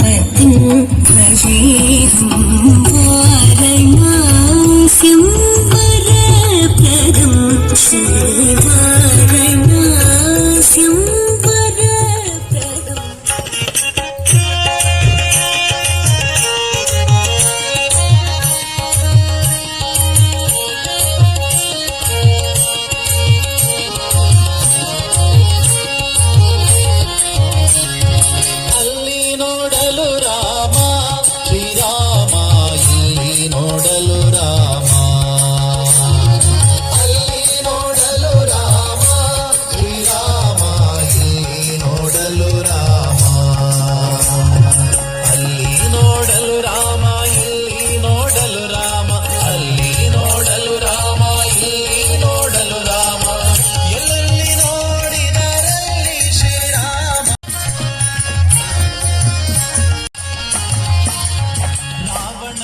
പത്തിൻ പ്രശീഹം rama